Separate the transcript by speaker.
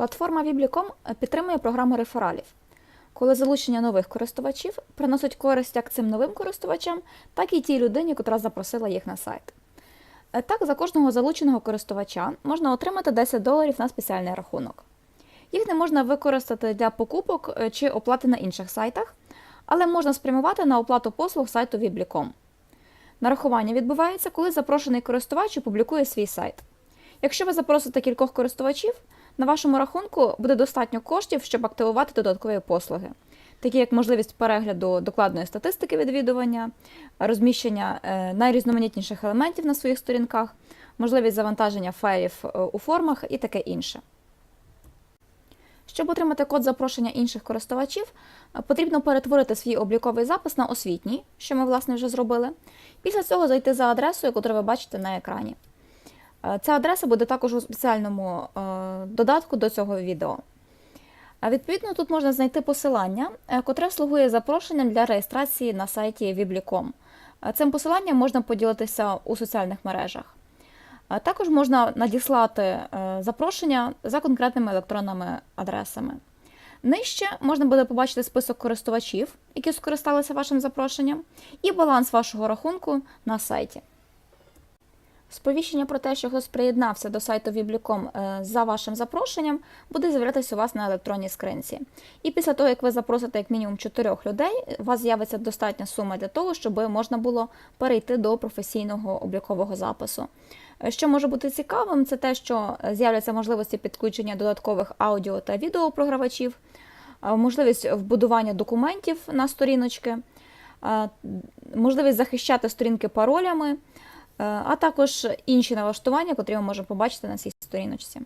Speaker 1: Платформа Вібліком підтримує програму рефералів, коли залучення нових користувачів приносить користь як цим новим користувачам, так і тій людині, котра запросила їх на сайт. Е, Так, за кожного залученого користувача можна отримати 10 доларів на спеціальний рахунок. Їх не можна використати для покупок е, чи оплати на інших сайтах, але можна спрямувати на оплату послуг сайту Вібліком. Нарахування відбувається, коли запрошений користувач опублікує свій сайт. Якщо ви запросите кількох користувачів, на вашому рахунку буде достатньо коштів, щоб активувати додаткові послуги, такі як можливість перегляду докладної статистики відвідування, розміщення е, найрізноманітніших елементів на своїх сторінках, можливість завантаження файлів е, у формах і таке інше. Щоб отримати код запрошення інших користувачів, е, потрібно перетворити свій обліковий запис на освітній, що ми власне вже зробили. Після цього зайти за адресою, яку ви бачите на екрані. Е, Ця адреса буде також у спеціальному е, додатку до цього відео. Відповідно, тут можна знайти посилання, е, котре слугує запрошенням для реєстрації на сайті. Е, Цим посиланням можна поділитися у соціальних мережах. Також можна надіслати запрошення за конкретними електронними адресами. Нижче можна буде побачити список користувачів, які скористалися вашим запрошенням, і баланс вашого рахунку на сайті. Сповіщення про те, що хтось приєднався до сайту Вібліком е, за вашим запрошенням, буде з'являтися у вас на електронній скринці. І після того, як ви запросите як мінімум чотирьох людей, у вас з'явиться достатня сума для того, щоб можна було перейти до професійного облікового запису. Е, Що може бути цікавим, це те, що е, з'являться можливості підключення додаткових аудіо та відеопрогравачів, можливість вбудування документів на сторіночки, можливість захищати сторінки паролями, а також інші налаштування, котрі ми можемо побачити на цій сторіночці.